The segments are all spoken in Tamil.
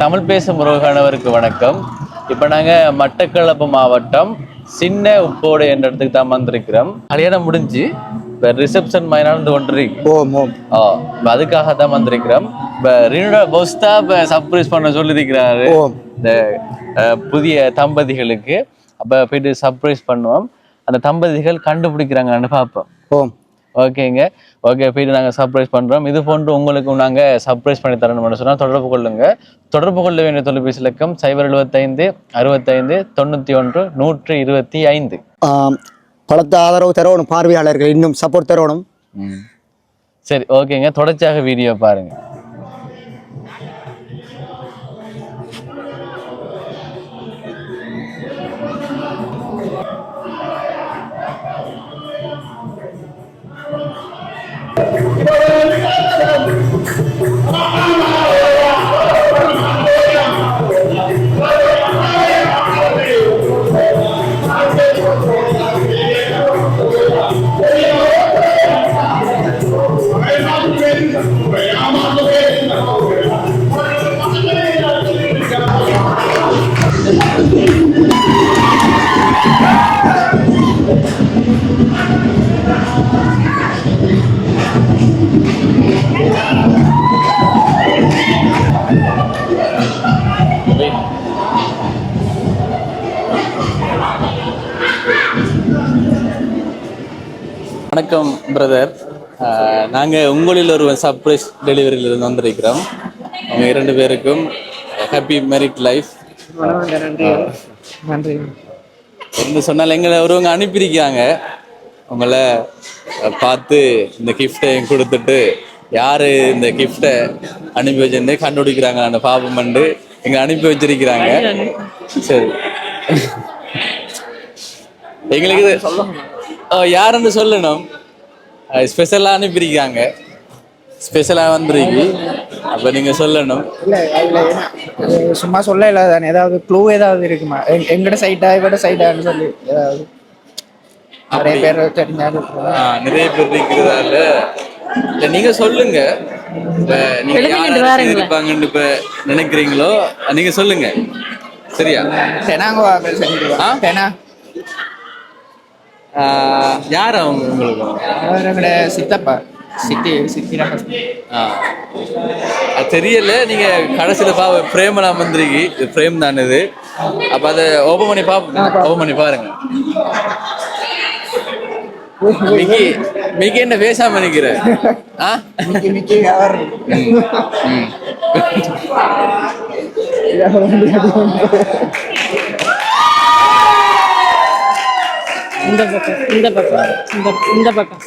தமிழ் பேசும் உறவுகானவருக்கு வணக்கம். இப்போ நாங்கள் மட்டக்களப்பு மாவட்டம் சின்ன உப்போடு என்ற இடத்துக்கு தான் வந்திருக்கிறோம். கல்யாணம் முடிஞ்சு இப்போ ரிசப்ஷன் மாதிரி நடந்து கொண்டிருக்கு ஓம் ஓம் ஓ இப்ப அதுக்காக தான் வந்திருக்கிறோம். இப்போ ரினோட பொஸ்தா இப்போ சர்ப்ரைஸ் பண்ண சொல்லியிருக்கிறாரு. இந்த புதிய தம்பதிகளுக்கு. அப்போ போயிட்டு சர்ப்ரைஸ் பண்ணுவோம். அந்த தம்பதிகள் கண்டுபிடிக்கிறாங்கன்னு பார்ப்போம். ஓம் ஓகேங்க. ஓகே போயிட்டு நாங்கள் சர்ப்ரைஸ் பண்ணுறோம் இது போன்று உங்களுக்கும் நாங்கள் சர்ப்ரைஸ் பண்ணி தரணும்னு சொன்னால் தொடர்பு கொள்ளுங்க. தொடர்பு கொள்ள வேண்டிய தொலைபேசி இலக்கம் சைபர் எழுபத்தைந்து அறுபத்தைந்து தொண்ணூற்றி ஒன்று நூற்றி இருபத்தி ஐந்து. பலத்த ஆதரவு தரணும் பார்வையாளர்கள். இன்னும் சப்போர்ட் தரணும் சரி ஓகேங்க. தொடர்ச்சியாக வீடியோ பாருங்க வணக்கம் பிரதர் நாங்கள் உங்களில் ஒரு சர்ப்ரைஸ் டெலிவரியில் இருந்து வந்திருக்கிறோம். அவங்க இரண்டு பேருக்கும் ஹாப்பி மேரிட் லைஃப் நன்றி. என்று சொன்னால் எங்களை ஒருவங்க அனுப்பியிருக்காங்க உங்களை பார்த்து இந்த கிஃப்டை கொடுத்துட்டு யார் இந்த கிஃப்டை அனுப்பி வச்சிருந்து கண்டுபிடிக்கிறாங்க. அந்த பாபம் பண்ணு எங்க அனுப்பி வச்சிருக்கிறாங்க. சரி. எங்களுக்கு யாருன்னு சொல்லணும்? ஸ்பெஷலாக அனுப்பியிருக்காங்க ஸ்பெஷலாக வந்திருக்கு அப்போ நீங்கள் சொல்லணும். இல்ல சும்மா சொல்ல இல்ல தானே ஏதாவது க்ளூ ஏதாவது இருக்குமா? எங்க- எங்கட சைட்டா இவட சைட்டான்னு சொல்லி ஏதாவது. நிறைய பேர் தெரிஞ்சாலும் ஆ, நிறைய பேர் இருக்கிறதால இல்ல? நீங்க சொல்லுங்க. இப்ப நீங்க யார் இருப்பாங்கன்னு இப்ப நினைக்கிறீங்களோ நீங்க சொல்லுங்க. சரியா? தெனாங்க வாங்கல் செஞ்சிருவா ஆ? தெனா. யார் அவங்க உங்களுக்கு? அவர் எங்கட சித்தப்பா சித்தி சித்தி ஆ. அது தெரியல. நீங்க கடைசியில பா பிரேமெல்லாம் வந்திருக்கு இது பிரேம் தான் இது. அப்ப அதை ஓபன் பண்ணி பாப்போம் ஓபன் பண்ணி பாருங்க. மிக்கி மிக்கி என்ன பேசாம நிக்கிற? ஆ? மிக்கி மிக்கி அவர். ம். இந்த பக்கம் இந்த பக்கம் இந்த இந்த பக்கம்.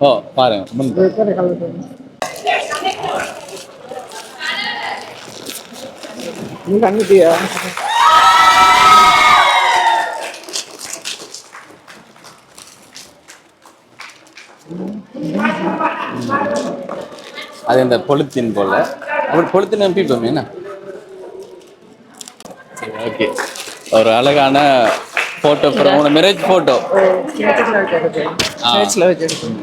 ஓ பாருங்க. நீ அது இந்த பொலித்தீன் போல. அப்படி பொலித்தீன் நம்பிப்போம் என்ன? சரி ஓகே. ஒரு அழகான போட்டோ உங்களோட மேரேஜ் போட்டோ சர்ச்சில் வச்சிருக்கேன்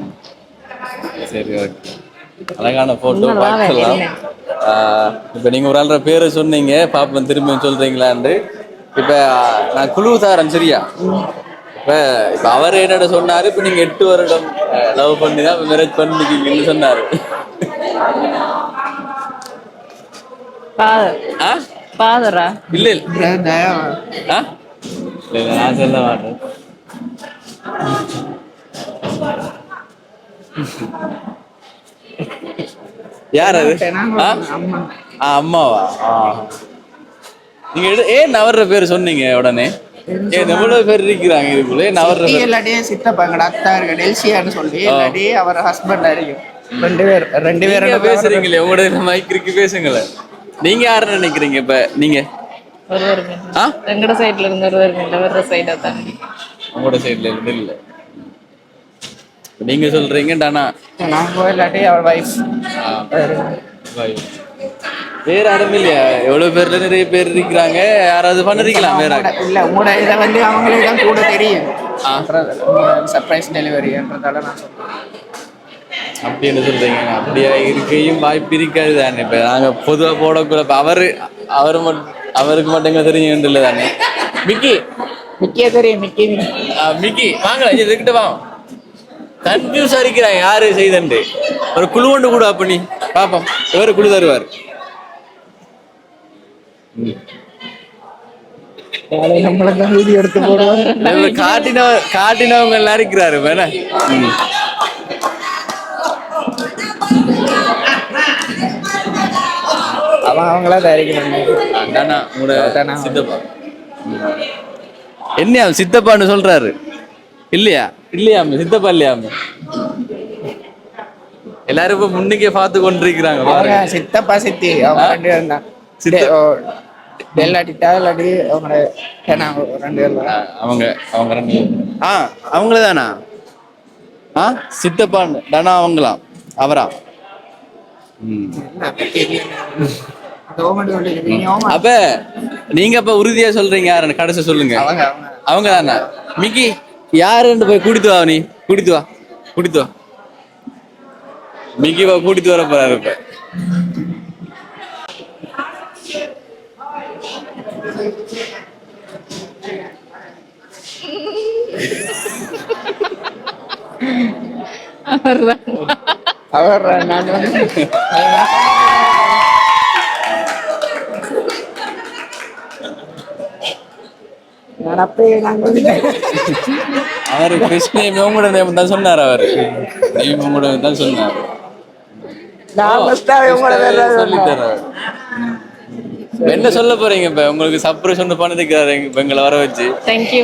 சரி ஓகே அழகான போட்டோ பார்க்கலாம் இப்போ நீங்கள் ஒரு ஆள்ற பேரை சொன்னீங்க. பாப்பன் திரும்பியும் சொல்றீங்களான்னு இப்போ நான் குழு தாரேன் சரியா? இப்போ இப்போ அவர் என்னோட சொன்னாரு இப்போ நீங்கள் எட்டு வருடம் லவ் பண்ணி தான் மேரேஜ் பண்ணிக்கிங்கன்னு சொன்னாரு. ஃபாதர் இல்ல இல்ல. இல்ல நான் சொல்ல மாட்டேன். யார் அது? ஆ? அம்மாவா? ஆ. நீங்க ஏன் நவர்ற பேர் சொன்னீங்க உடனே? ஏன் எவ்வளவு பேர் இருக்கிறாங்க இதுக்குள்ள? நவர்ற இல்லாட்டியே சித்தப்பா எங்கட அத்தா இருக்க டெல்சியான்னு சொல்லி இல்லாட்டி அவர் ஹஸ்பண்ட் ரெண்டு பேர் ரெண்டு பேர் நீங்க பேசுறீங்களே உங்களோட மைக் இருக்கு பேசுங்களேன். நீங்க யாரு நினைக்கிறீங்க இப்ப? நீங்க? ஆ? எங்கட சைடுல இருந்து ஒருவருக்கு இல்லை வேற சைடா தாண்டி உங்களோட சைடுல இருந்து இல்ல. நீங்க சொல்றீங்க டானா. நாங்க இல்லாட்டி அவர் வைஃப். Bye. வேற யாரும் இல்லையா? எவ்வளவு பேர்ல நிறைய பேர் இருக்கிறாங்க. யாராவது பண்ணிருக்கலாம் வேற? இல்ல உங்களோட இதை வந்து அவங்களுக்கு தான் கூட தெரியும். சர்ப்ரைஸ் டெலிவரின்றதால நான் சொல்றேன். அப்படின்னு சொல்றீங்க? அப்படியா? இருக்கையும் வாய்ப்பு இருக்காது தானே. இப்ப நாங்க பொதுவா போடக்கூட இப்ப அவரு அவரு மட்டும் அவருக்கு மட்டும் தெரிஞ்சு இல்லை தானே? மிக்கி. மிக்கிய தெரியும் மிக்கி. மிக்கி இது இதுக்கிட்ட வா. கன்ஃபியூஸ் இருக்கிறான் யாரு செய்தண்டு ஒரு குழு ஒன்று கூட அப்ப நீ. பாப்போம் இவரு குழு தருவார். காட்டின காட்டினவங்க எல்லாம் இருக்கிறாரு வேணா. அவன் அவங்களா தயாரிக்கணும் உங்களோட அதானா. சித்தப்பா. என்னையா சித்தப்பான்னு சொல்றாரு? இல்லையா? இல்லையாம சித்தப்பா இல்லையாம எல்லாரும் இப்ப முன்னுக்கே பார்த்து கொண்டிருக்கிறாங்க அவங்க பாருங்க சித்தப்பா சித்தி. அவங்க ரெண்டு பேரும் தான். சித்த- டே- ஓ, டெல்லாட்டிட்டா இல்லாட்டி அவங்களோட ஏன்னா ரெண்டு பேரும் அவங்க அவங்க ரெண்டு. ஆ அவங்கள தானா ஆ சித்தப்பான்னு. தானா அவங்களாம் அவரா? ம். அப்ப நீங்க அப்ப உறுதியா சொல்றீங்க யாருன்னு? கடைசி சொல்லுங்க. அவங்க தானே மிக்கி யாருன்னு போய் கூட்டிட்டு வா நீ. கூட்டிட்டு வா. கூட்டிட்டு வா. மிக்கி கூட்டிட்டு வர போறாரு இப்ப. அவர்தான். அவர் நான் அவரு கிருஷ்ண உங்களோட நேம் தான் சொன்னார் அவரு. நேம் உங்களோட தான் சொன்னார். என்ன சொல்ல போறீங்க இப்ப? உங்களுக்கு சர்ப்ரைஸ் ஒன்று பண்ணிருக்கிறாரு இப்ப எங்களை வர வச்சு. தேங்க்யூ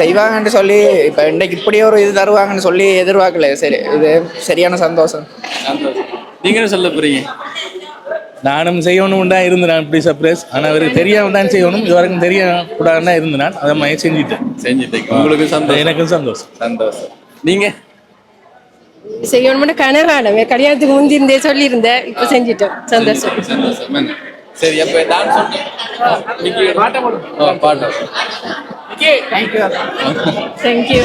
செய்வாங்கன்னு சொல்லி இப்ப இன்னைக்கு இப்படி ஒரு இது தருவாங்கன்னு சொல்லி எதிர்பார்க்கல. சரி இது சரியான சந்தோஷம். சந்தோஷம். நீங்க என்ன சொல்ல போறீங்க? நானும் செய்யணும் தான் இருந்து நான் இப்படி சர்ப்ரைஸ் ஆனால் அவருக்கு தெரியாம தான் செய்யணும். இது வரைக்கும் தெரிய கூடாதுன்னு தான் இருந்து நான் அதை மாதிரி செஞ்சுட்டேன். செஞ்சுட்டீங்க உங்களுக்கு சந்தோஷம். எனக்கும் சந்தோஷம். சந்தோஷம். நீங்க? செய்யணும்னு கனகானவே கல்யாணத்துக்கு முந்திருந்தே சொல்லியிருந்தேன் இப்போ செஞ்சிட்டோம் சந்தோஷம்? சரி அப்ப நான் சொன்னேன் பாட்டு பாட்டு. Thank you thank you